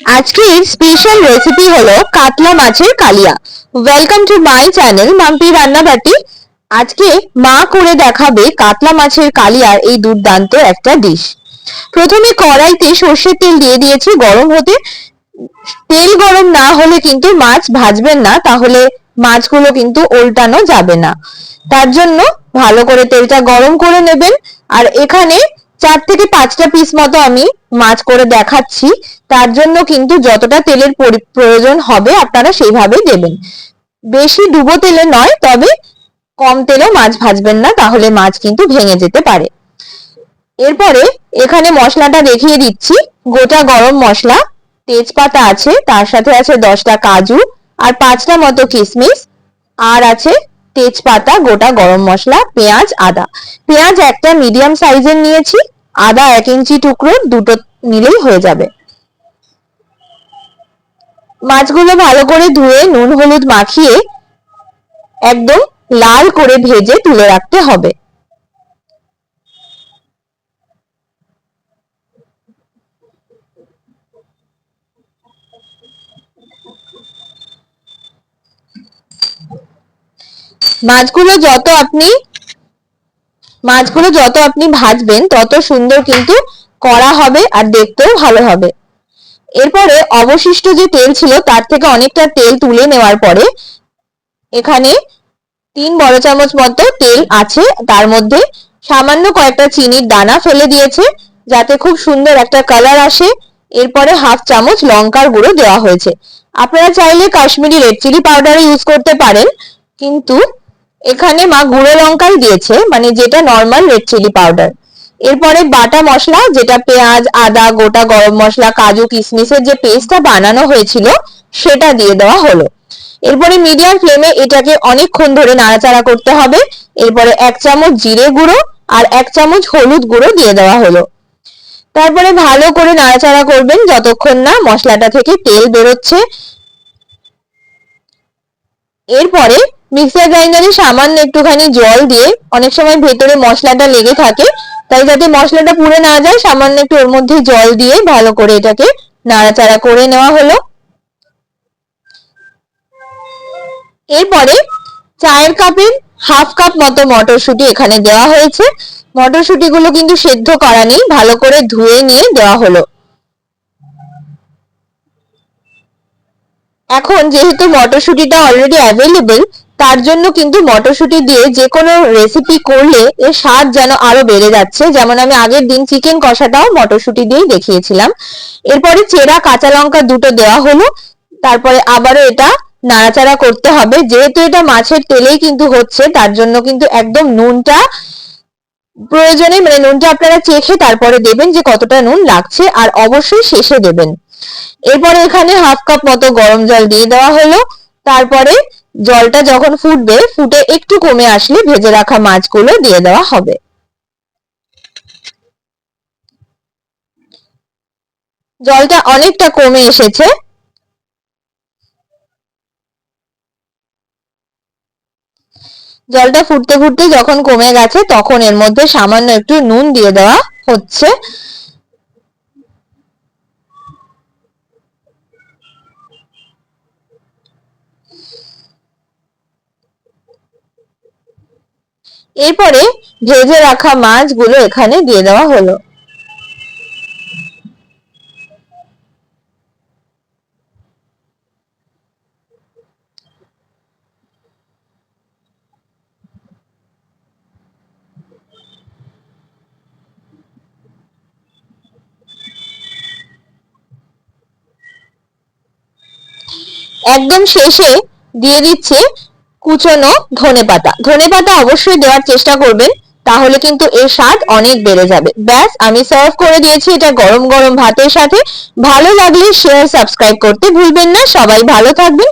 আজকের special recipe হলো কাতলা মাছের কালিয়া। Welcome to my channel Mampi Rannabati. আজকে মা করে দেখাবে কাতলা মাছের কালিয়ার এই দুর্দান্ত একটা ডিশ প্রথমে কড়াইতে সর্ষের তেল দিয়ে দিয়েছি গরম হতে। তেল গরম না হলে কিন্তু মাছ ভাজবেন না, তাহলে মাছগুলো কিন্তু উল্টানো যাবে না। তার জন্য ভালো করে তেলটা গরম করে নেবেন। আর এখানে চার থেকে পাঁচটা পিস মতো আমি মাছ করে দেখাচ্ছি। তার জন্য কিন্তু যতটা তেলের প্রয়োজন হবে আপনারা সেইভাবেই দেবেন। বেশি ডুবো তেলে নয়, তবে কম তেলেও মাছ ভাজবেন না, তাহলে মাছ কিন্তু ভেঙে যেতে পারে। এরপরে এখানে মশলাটা দেখিয়ে দিচ্ছি। গোটা গরম মশলা, তেজপাতা আছে, তার সাথে আছে দশটা কাজু, আর পাঁচটা মতো কিশমিশ আর আছে তেজপাতা, গোটা গরম মশলা, পেঁয়াজ, আদা। পেঁয়াজ একটা মিডিয়াম সাইজের নিয়েছি, আদা এক ইঞ্চি টুকরো, দুটো নিলেই হয়ে যাবে। মাছগুলো ভালো করে ধুয়ে, নুন, হলুদ মাখিয়ে একদম লাল করে ভেজে তুলে রাখতে হবে। মাছগুলো যত আপনি, মাছগুলো যত আপনি ভাজবেন, তত সুন্দর কিন্তু করা হবে আর দেখতেও ভালো হবে। এরপরে অবশিষ্ট যে তেল ছিল, তার থেকে অনেকটা তেল তুলে নেওয়ার পরে এখানে তিন বড় চামচ মতো তেল আছে, তার মধ্যে সামান্য কয়েকটা চিনির দানা ফেলে দিয়েছে, যাতে খুব সুন্দর একটা কালার আসে। এরপরে হাফ চামচ লঙ্কার গুঁড়ো দেওয়া হয়েছে। আপনারা চাইলে Kashmiri red chilli powder use করতে পারেন, কিন্তু এখানে মা গুঁড়ো লঙ্কাই দিয়েছে মানে যেটা নর্মাল রেড চিলি পাউডার এরপরে বাটা মশলা, যেটা পেঁয়াজ, আদা, গোটা গরম মশলা, কাজু কিশমিশের যে পেস্টটা বানানো হয়েছিল, সেটা দিয়ে দেওয়া হলো। এরপরে মিডিয়াম ফ্লেমে এটাকে অনেকক্ষণ ধরে নাড়াচাড়া করতে হবে। এরপরে এক চামচ জিরে গুঁড়ো আর এক চামচ হলুদ গুঁড়ো দিয়ে দেওয়া হলো। তারপরে ভালো করে নাড়াচাড়া করবেন যতক্ষণ না মশলাটা থেকে তেল বেরোচ্ছে। এরপরে মিক্সার গ্রাইন্ডারে সামান্য একটুখানি জল দিয়ে অনেক সময় ভেতরে মশলাটা লেগে থাকে, তাই যাতে মশলাটা পুড়ে না যায়, সামান্য একটু ওর মধ্যে জল দিয়ে ভালো করে এটাকে নাড়াচাড়া করে নেওয়া হলো। এরপরে চায়ের কাপের হাফ কাপ মতো মটরশুঁটি এখানে দেওয়া হয়েছে। মটরশুঁটি গুলো কিন্তু সেদ্ধ করা নেই, ভালো করে ধুয়ে নিয়ে দেওয়া হলো। এখন যেহেতু মটরশুঁটিটা অলরেডি অ্যাভেলেবেল তার জন্য কিন্তু মটরশুঁটি দিয়ে যে কোনো রেসিপি করলে এর স্বাদ যেন আরও বেড়ে যাচ্ছে। যেমন আমি আগের দিন চিকেন কষাটাও মটরশুঁটি দিয়েই দেখিয়েছিলাম। এরপরে চেরা কাঁচা লঙ্কা দুটো দেওয়া হলো। তারপরে আবারও এটা নাড়াচাড়া করতে হবে। যেহেতু এটা মাছের তেলেই কিন্তু হচ্ছে, তার জন্য কিন্তু একদম নুনটা প্রয়োজনে মানে নুনটা আপনারা চেখে তারপরে দেবেন যে কতটা নুন লাগছে, আর অবশ্যই শেষে দেবেন। এরপরে এখানে হাফ কাপ মতো গরম জল দিয়ে দেওয়া হলো। তারপরে জলটা যখন ফুটবে, ফুটে একটু কমে আসলে ভেজে রাখা মাছগুলো দিয়ে দেওয়া হবে। জলটা অনেকটা কমে এসেছে। জলটা ফুটতে ফুটতে যখন কমে গেছে, তখন এর মধ্যে সামান্য একটু নুন দিয়ে দেওয়া হচ্ছে। এরপরে ভেজে রাখা মাছগুলো এখানে দিয়ে দেওয়া হলো। একদম শেষে দিয়ে দিচ্ছে কুচনো ধনে পাতা ধনে পাতা অবশ্যই দেওয়ার চেষ্টা করবেন, তাহলে কিন্তু এর স্বাদ অনেক বেড়ে যাবে। ব্যাস, আমি সার্ভ করে দিয়েছি এটা গরম গরম ভাতের সাথে। ভালো লাগলে শেয়ার সাবস্ক্রাইব করতে ভুলবেন না। সবাই ভালো থাকবেন